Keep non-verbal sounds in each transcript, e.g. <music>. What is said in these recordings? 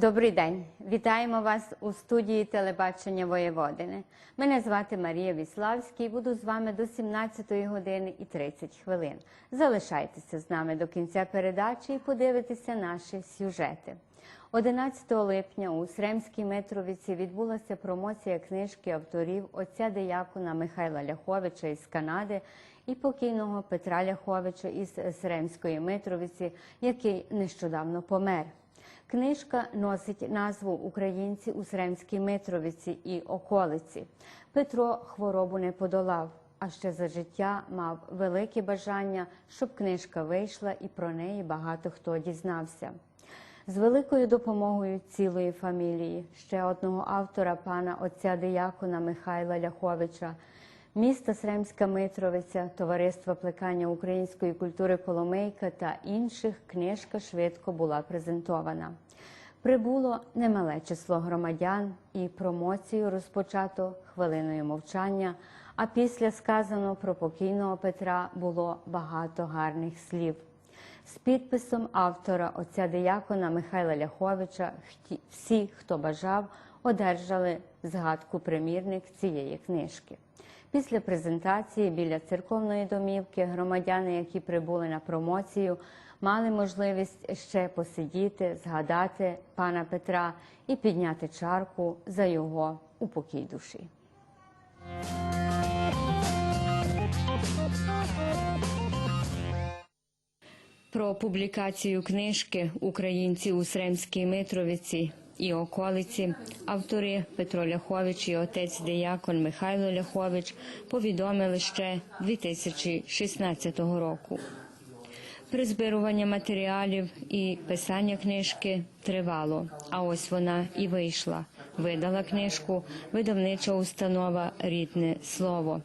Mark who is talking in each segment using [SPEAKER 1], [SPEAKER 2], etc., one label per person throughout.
[SPEAKER 1] Добрий день, вітаємо вас у студії телебачення Воєводини. Мене звати Марія Віславська і буду з вами до 17 години і 30 хвилин. Залишайтеся з нами до кінця передачі і подивитеся наші сюжети. 11 липня у Сремській Митровиці відбулася промоція книжки авторів отця диякона Михайла Ляховича із Канади і покійного Петра Ляховича із Сремської Митровиці, який нещодавно помер. Книжка носить назву Українці у Сремській Митровиці і околиці. Петро хворобу не подолав, а ще за життя мав велике бажання, щоб книжка вийшла і про неї багато хто дізнався. З великою допомогою цілої фамілії, ще одного автора, пана отця диякона Михайла Ляховича, міста Сремська Митровиця, Товариства плекання української культури Коломийка та інших книжка швидко була презентована. Прибуло немале число громадян і промоцію розпочато хвилиною мовчання. А після сказаного про покійного Петра було багато гарних слів. З підписом автора отця диякона Михайла Ляховича всі, хто бажав, одержали згадку примірник цієї книжки. Після презентації біля церковної домівки громадяни, які прибули на промоцію, мали можливість ще посидіти, згадати пана Петра і підняти чарку за його упокій душі. Про публікацію книжки Українці у Сремській Митровиці і околиці автори Петро Ляхович і отець диякон Михайло Ляхович повідомили ще 2016 року. Призбирування матеріалів і писання книжки тривало, а ось вона і вийшла. Видала книжку видавнича установа Рідне слово.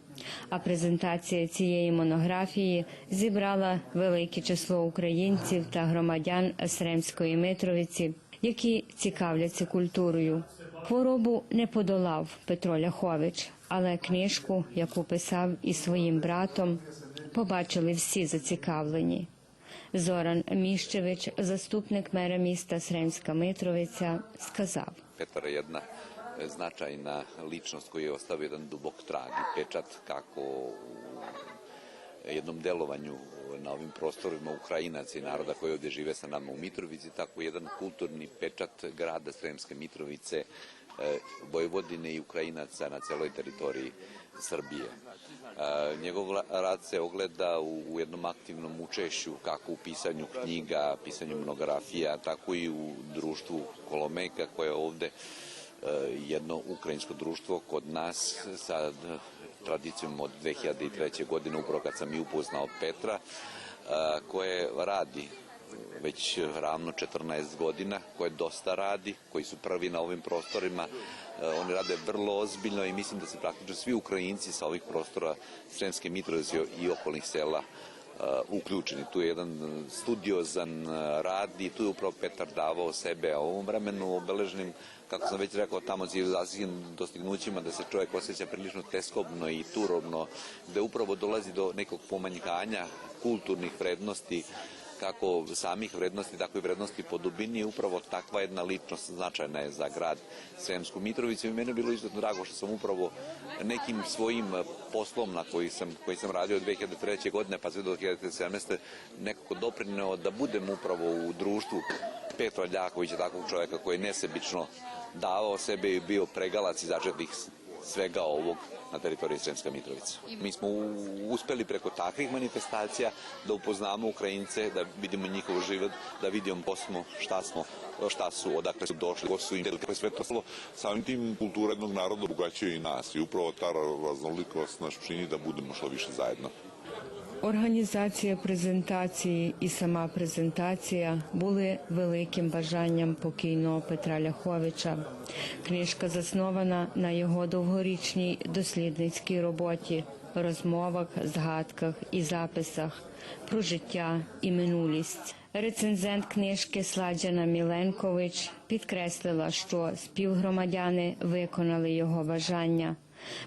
[SPEAKER 1] А презентація цієї монографії зібрала велике число українців та громадян Сремської Митровиці, які цікавляться культурою. Хворобу не подолав Петро Ляхович, але книжку, яку писав із своїм братом, побачили всі зацікавлені. Зоран Міщевич, заступник мера міста Сремська Митровиця, сказав.
[SPEAKER 2] Jedna e, značajna ličnost koji je ostavio jedan dubok trag i jednom delovanju na ovim prostorima Ukrajinaca i naroda koji ovdje žive sa nama u Mitrovici, tako jedan kulturni pečat grada Sremske Mitrovice, e, Vojvodine i Ukrajinaca na celoj teritoriji Srbije. E, Njegov rad se ogleda u, jednom aktivnom učešću kako u pisanju knjiga, pisanju monografija, tako i u društvu Kolomejka koje je ovde e, jedno ukrajinsko društvo kod nas sa tradicijom od 2003. godine, upravo kad sam i upoznao Petra, koje radi već ravno 14 godina, koje dosta radi, koji su prvi na ovim prostorima. E, Oni rade vrlo ozbiljno i mislim da se praktično svi Ukrajinci sa ovih prostora Sremske Mitrovice i okolnih sela uključeni. Tu je jedan studiozan e, rad i tu je upravo Petar davao sebe, u ovom vremenu obeleženim, kako sam već rekao, tamo civilizacijskim dostignućima da se čovjek osjeća prilično teskobno i turobno, gde upravo dolazi do nekog pomanjkanja kulturnih vrednosti kako samih vrednosti, tako i vrednosti po dubini. Upravo takva jedna ličnost značajna je za grad Sremsku Mitrovicu i meni je bilo izuzetno drago što sam upravo nekim svojim poslom na koji sam, koji sam radio od 2003. godine pa sve do 2017. nekako doprineo da budem upravo u društvu Petra Ljakovića, takvog čovjeka koji je nesebično davao sebe i bio pregalac i začetnik svega ovog na teritoriji Sremska Mitrovica. Mi smo uspeli preko takvih manifestacija da upoznamo Ukrajince, da vidimo njihov život, da vidimo ko smo, šta smo, šta su, odakle su došli, ko su im, kako je sve to
[SPEAKER 3] Oslo, samim tim kultura jednog naroda obogaćuje i nas i upravo ta raznolikost nas čini da budemo što više zajedno.
[SPEAKER 1] Організація презентації і сама презентація були великим бажанням покійного Петра Ляховича. Книжка заснована на його довгорічній дослідницькій роботі, розмовах, згадках і записах про життя і минулість. Рецензент книжки Сладжана Міленкович підкреслила, що співгромадяни виконали його бажання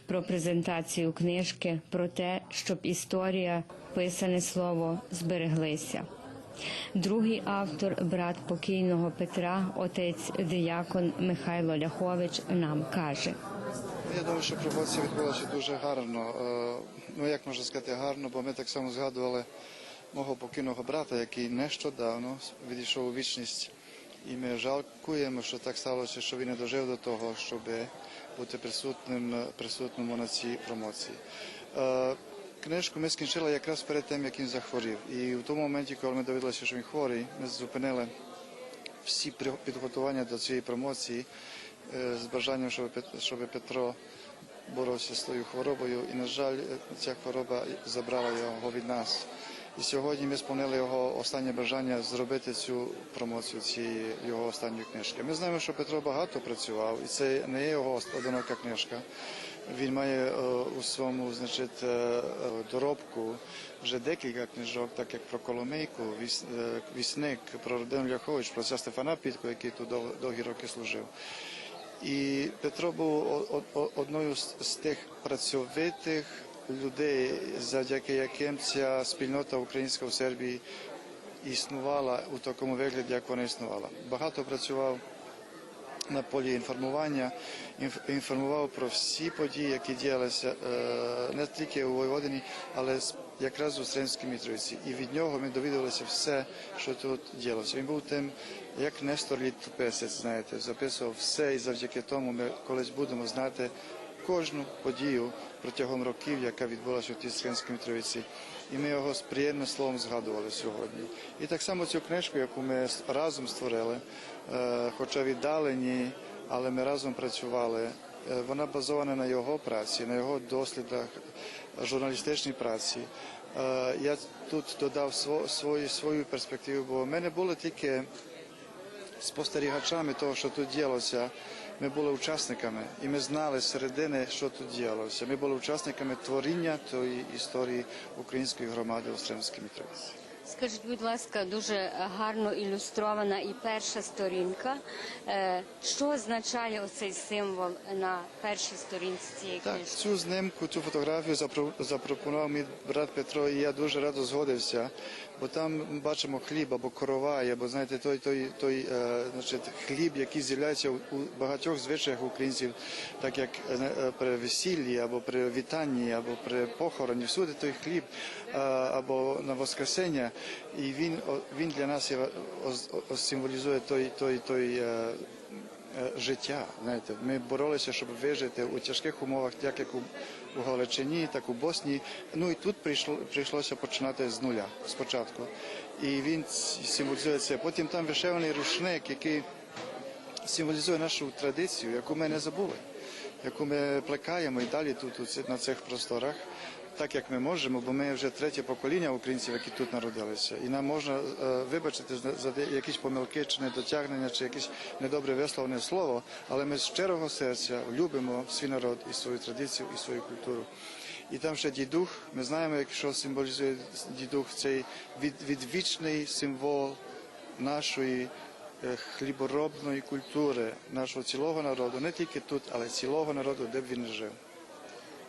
[SPEAKER 1] про презентацію книжки, про те, щоб історія, писане слово збереглися. Другий автор, брат покійного Петра, отець диякон Михайло Ляхович, нам каже.
[SPEAKER 4] Я думаю, що промоція відбулася дуже гарно. Е, Ну як можна сказати, гарно, бо ми так само згадували мого покійного брата, який нещодавно відійшов у вічність. І ми жалкуємо, що так сталося, що він не дожив до того, щоб бути присутним, присутним на цій промоції. Е, Книжку ми скінчили якраз перед тим, як він захворів. І в тому моменті, коли ми довідалися, що він хворий, ми зупинили всі підготування до цієї промоції е, з бажанням, щоб Пет- Петро боровся з тою хворобою. І, на жаль, ця хвороба забрала його від нас. І сьогодні ми сповнили його останнє бажання зробити цю промоцію цієї його останньої книжки. Ми знаємо, що Петро багато працював, і це не є його одинока книжка. Він має е, у своєму значить, е, е, доробку вже декілька книжок, так як про е, Вісник, про родину Ляхович, про ця Стефана Підко, який тут довгі роки служив. І Петро був одною з тих працьовитих людей, завдяки яким ця спільнота українська в Сербії існувала у такому вигляді, як вона існувала. Багато працював на полі інформування, інф- інформував про всі події, які діялися е, не тільки у Войводині, але якраз у Сремській Мітровиці. І від нього ми довідалися все, що тут діялося. Він був тим, як Нестор літописець, знаєте, записував все, і завдяки тому ми колись будемо знати кожну подію протягом років, яка відбулася у тій Сремській Мітровиці. І ми його з приємним словом згадували сьогодні. І так само цю книжку, яку ми разом створили, е, хоча віддалені, але ми разом працювали. е, Вона базована на його праці, на його дослідах, журналістичній праці. Е, Я тут додав сво- свою, свою перспективу, бо в мене було тільки спостерігачами того, що тут діялося. Ми були учасниками, і ми знали середини, що тут діялося. Ми були учасниками творіння тої історії української громади у Стремській Мітровиці.
[SPEAKER 1] Скажіть, будь ласка, дуже гарно ілюстрована і перша сторінка. Е, Що означає оцей символ на першій сторінці цієї
[SPEAKER 4] Так,
[SPEAKER 1] книжки?
[SPEAKER 4] цю знимку, цю фотографію запро- запропонував мій брат Петро, і я дуже радо згодився, бо там ми бачимо хліб або коровай, або знаєте, той, той, той е, значить, хліб, який з'являється у багатьох звичаях українців, так як е, е, при весіллі, або при вітанні, або при похороні, всюди той хліб е, або на Воскресення. І він, він для нас символізує той, той, той е, життя. Знаєте, ми боролися, щоб вижити у тяжких умовах, як як у, у Галичині, так у Боснії. Ну і тут прийшло прийшлося починати з нуля спочатку. І він символізує це. Потім там вишиваний рушник, який символізує нашу традицію, яку ми не забули, яку ми плекаємо і далі тут на цих просторах. Так як ми можемо, бо ми вже третє покоління українців, які тут народилися, і нам можна е, вибачити за, якісь помилки чи недотягнення, чи якесь недобре висловлене слово, але ми з щирого серця любимо свій народ і свою традицію, і свою культуру. І там ще дідух. Ми знаємо, що символізує дідух, цей від, відвічний символ нашої е, хліборобної культури, нашого цілого народу, не тільки тут, але цілого народу, де б він жив.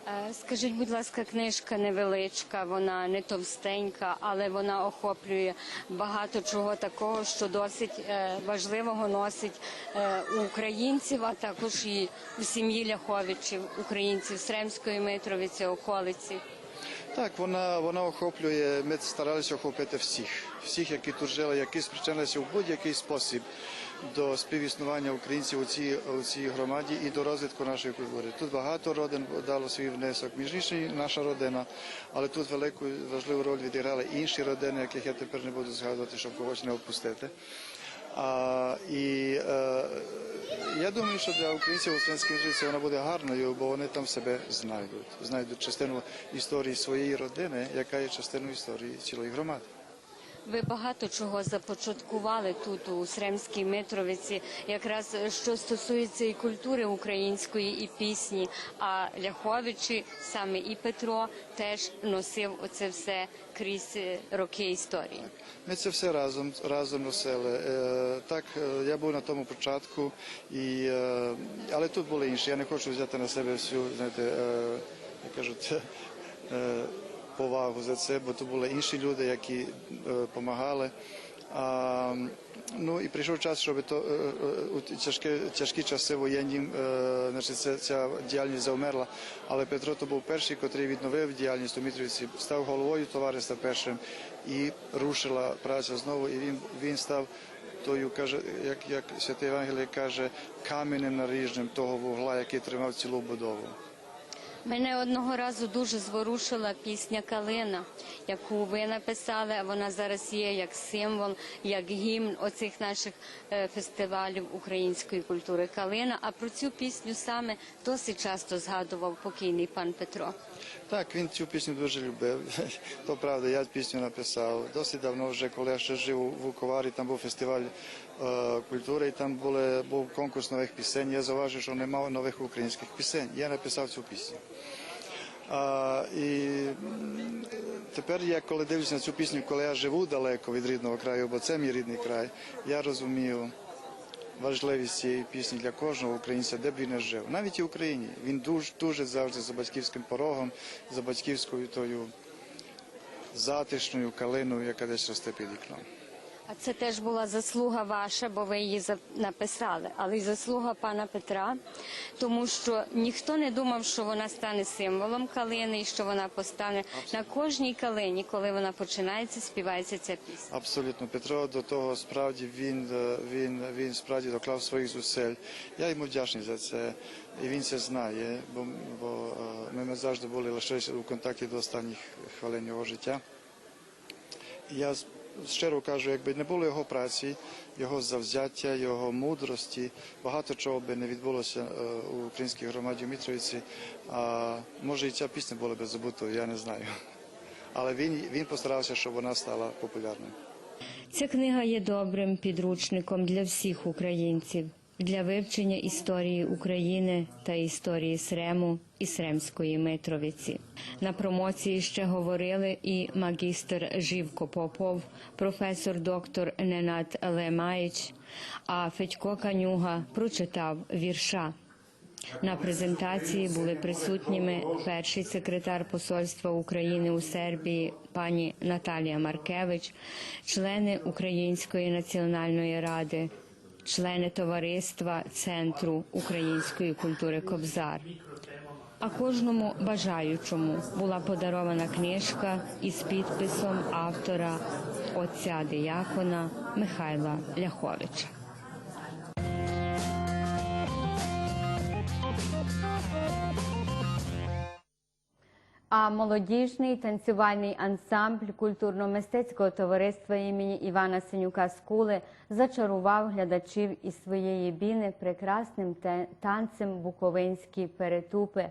[SPEAKER 1] Е, Скажіть, будь ласка, книжка невеличка, вона не товстенька, але вона охоплює багато чого такого, що досить е, важливого носить е, у українців, а також і у сім'ї Ляховичів, українців Сремської Митровиці, околиці.
[SPEAKER 4] Так, вона, вона охоплює, ми старалися охопити всіх, всіх, які тут жили, які спричинилися в будь-який спосіб до співіснування українців у цій, у цій громаді і до розвитку нашої культури. Тут багато родин дало свій внесок, між іншим наша родина, але тут велику важливу роль відіграли інші родини, яких я тепер не буду згадувати, щоб когось не опустити. А, і е, я думаю, що для українців українській музиці вона буде гарною, бо вони там себе знайдуть. Знайдуть частину історії своєї родини, яка є частиною історії цілої громади.
[SPEAKER 1] Ви багато чого започаткували тут у Сремській Митровиці, якраз що стосується і культури української, і пісні. А Ляховичі, саме і Петро, теж носив оце все крізь е, роки історії.
[SPEAKER 4] Ми це все разом разом носили. Е, Так, е, я був на тому початку, і, але тут були інші. Я не хочу взяти на себе всю, знаєте, як кажуть, <laughs> повагу за це, бо тут були інші люди, які допомагали. А, ну і прийшов час, щоб то е, е, у тяжкі, тяжкі часи воєнні, е, значить, ця, ця діяльність завмерла. Але Петро то був перший, котрий відновив діяльність у Мітрівці, став головою товариства першим і рушила праця знову. І він, він став тою, каже, як, як святий Євангелій каже, каменем наріжним того вугла, який тримав цілу будову.
[SPEAKER 1] Мене одного разу дуже зворушила пісня Калина, яку ви написали. а Вона зараз є як символ, як гімн оцих наших е, фестивалів української культури. Калина. А про цю пісню саме досить часто згадував покійний пан Петро.
[SPEAKER 4] Так, він цю пісню дуже любив. <laughs> То правда, я пісню написав. Досить давно вже, коли я ще жив у Вуковарі, там був фестиваль культури, і там були, був конкурс нових пісень. Я зауважив, що немає нових українських пісень. Я написав цю пісню. А, і тепер я, коли дивлюся на цю пісню, коли я живу далеко від рідного краю, бо це мій рідний край, я розумію важливість цієї пісні для кожного українця, де б він не жив. Навіть і в Україні. Він дуже, дуже завжди за батьківським порогом, за батьківською тою затишною калиною, яка десь росте під вікном.
[SPEAKER 1] А це теж була заслуга ваша, бо ви її написали, але й заслуга пана Петра, тому що ніхто не думав, що вона стане символом калини і що вона постане на кожній калині, коли вона починається, співається ця пісня.
[SPEAKER 4] Абсолютно, Петро до того справді він, е, він, він справді доклав своїх зусиль. Я йому вдячний за це, і він це знає, бо, бо е, ми, ми завжди були лише у контакті до останніх хвилин його життя. Я щиро кажу, якби не було його праці, його завзяття, його мудрості, багато чого би не відбулося е, у українській громаді Мітровиці. А може і ця пісня була би забутою, я не знаю. Але він, він постарався, щоб вона стала популярною.
[SPEAKER 1] Ця книга є добрим підручником для всіх українців для вивчення історії України та історії Срему і Сремської Митровиці. На промоції ще говорили і магістр Живко Попов, професор доктор Ненат Лемаїч, а Федько Канюга прочитав вірша. На презентації були присутніми перший секретар Посольства України у Сербії пані Наталія Маркевич, члени Української національної ради, члени товариства Центру української культури Кобзар. А кожному бажаючому була подарована книжка із підписом автора отця диякона Михайла Ляховича. А молодіжний танцювальний ансамбль культурно-мистецького товариства імені Івана Синюка Скули зачарував глядачів із своєї біни прекрасним танцем Буковинські перетупи.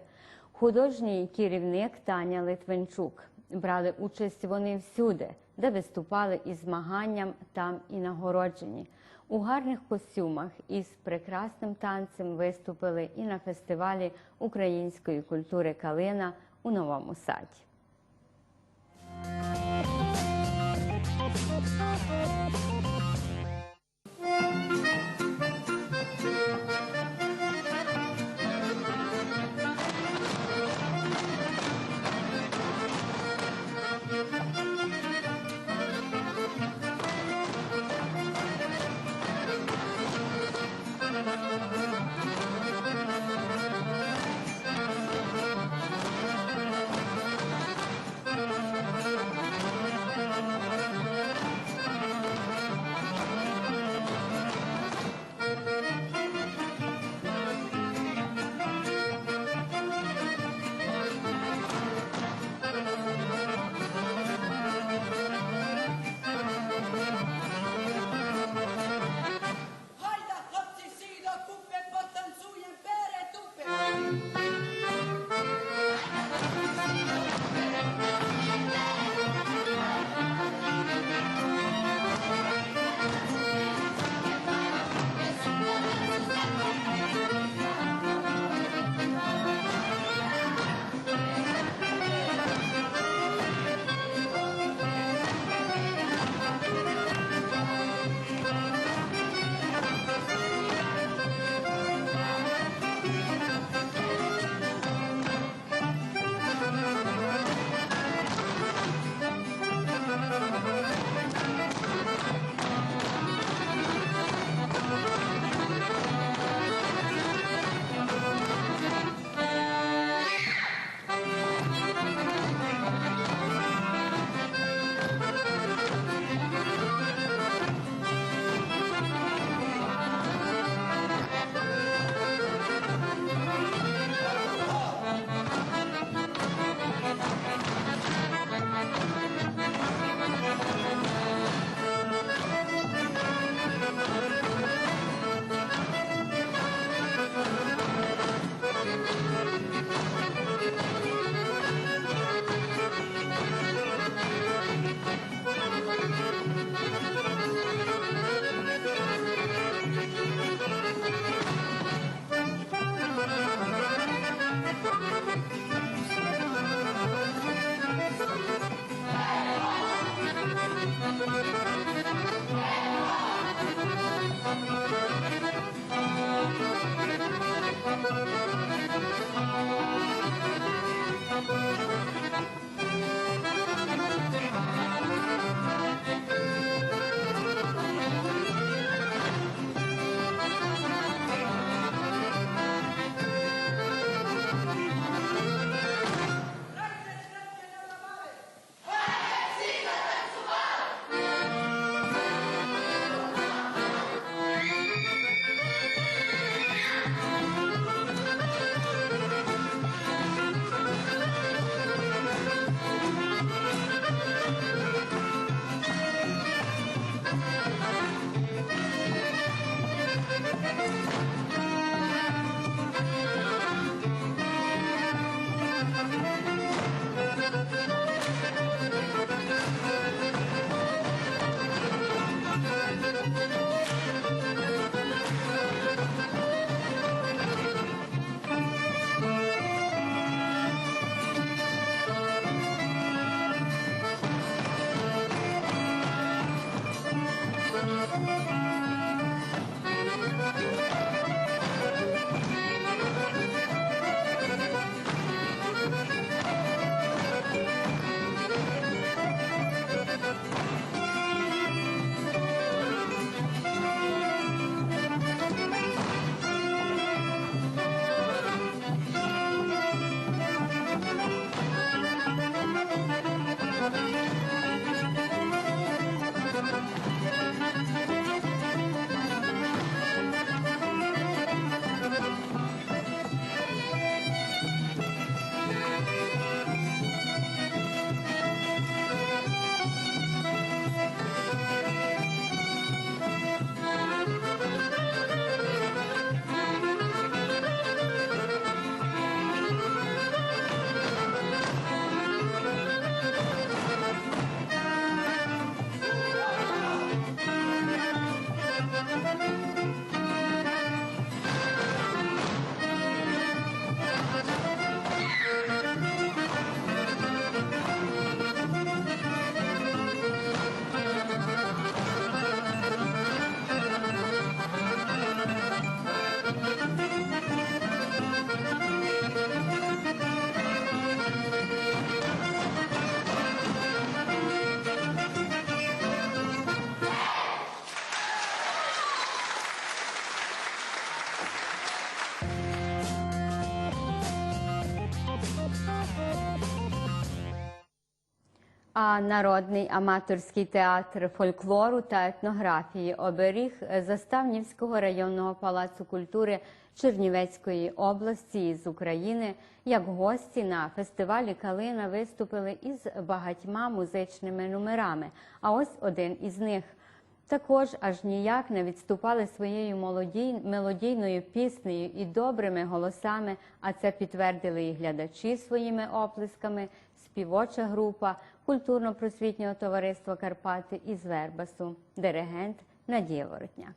[SPEAKER 1] Художній керівник Таня Литвинчук. Брали участь вони всюди, де виступали із змаганням, там і нагороджені. У гарних костюмах із прекрасним танцем виступили і на фестивалі української культури Калина у новому саді. Thank. А народний аматорський театр фольклору та етнографії оберіг Заставнівського районного палацу культури Чернівецької області з України як гості на фестивалі Калина виступили із багатьма музичними номерами. А ось один із них. Також аж ніяк не відступали своєю молодій- мелодійною піснею і добрими голосами, а це підтвердили і глядачі своїми оплесками, співоча група культурно-просвітнього товариства Карпати із Вербасу, диригент Надія Воротняк.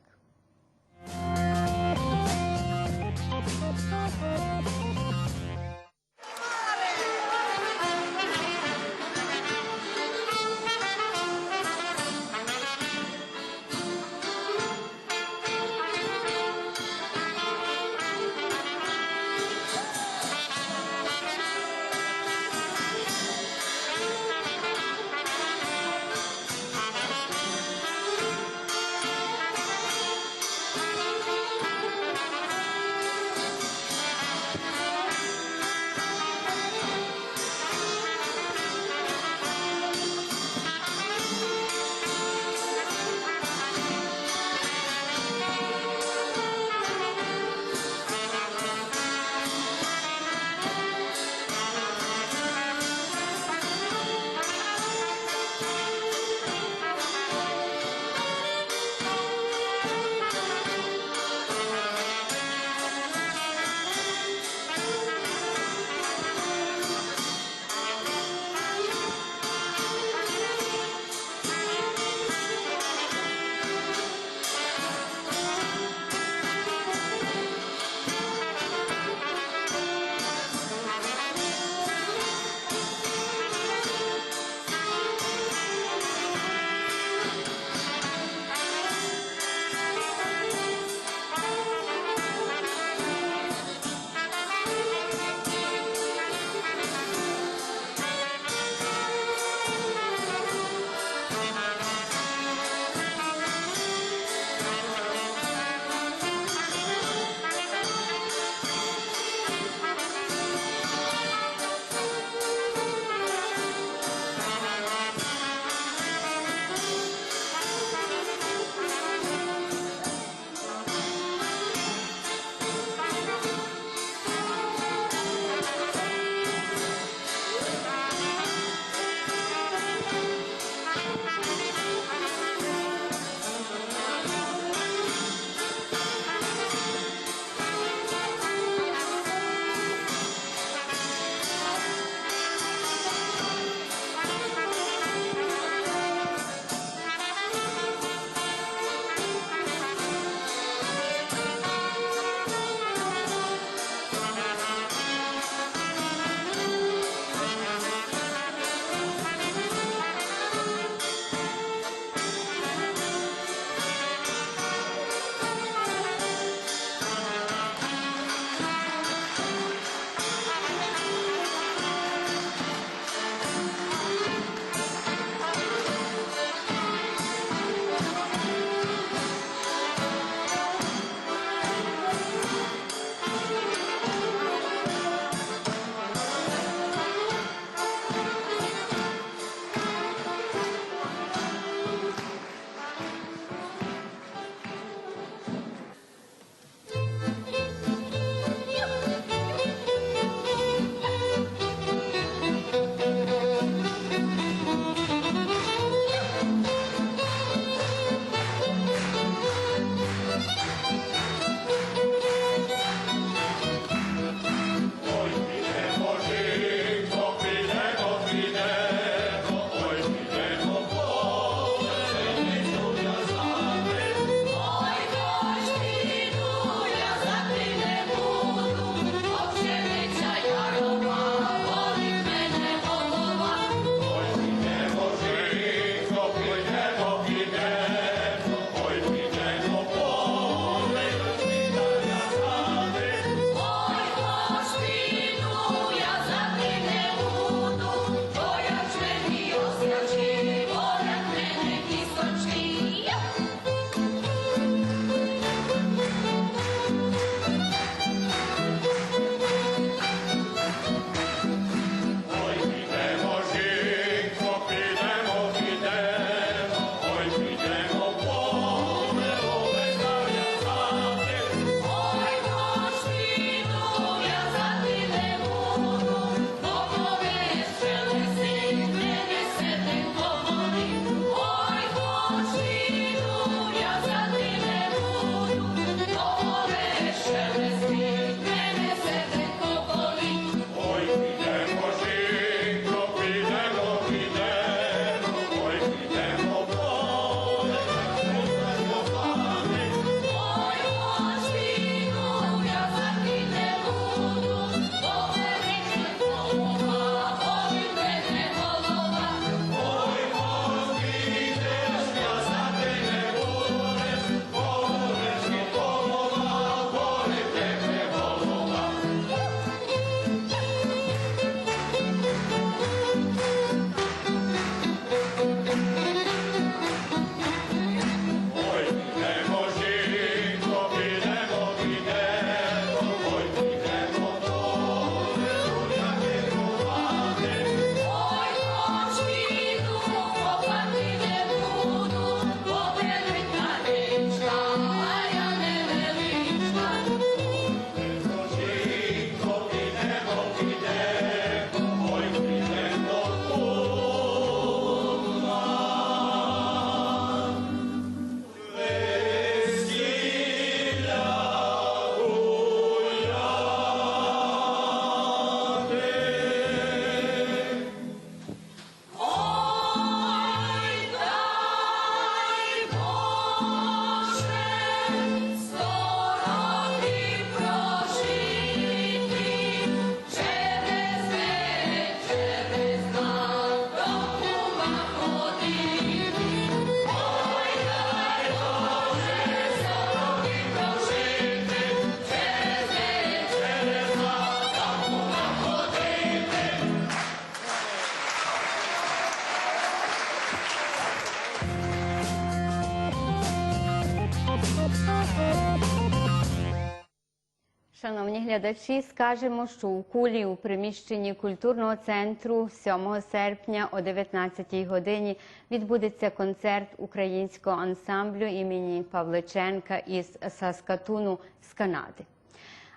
[SPEAKER 1] Глядачі, скажемо, що у кулі у приміщенні культурного центру 7 серпня о 19 годині відбудеться концерт українського ансамблю імені Павличенка із Саскатуну з Канади.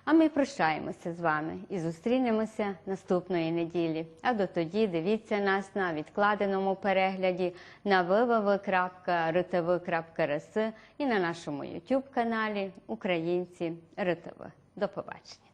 [SPEAKER 1] А ми прощаємося з вами і зустрінемося наступної неділі. А до тоді дивіться нас на відкладеному перегляді на www.rtv.rs і на нашому YouTube каналі Українці РТВ. До побачення.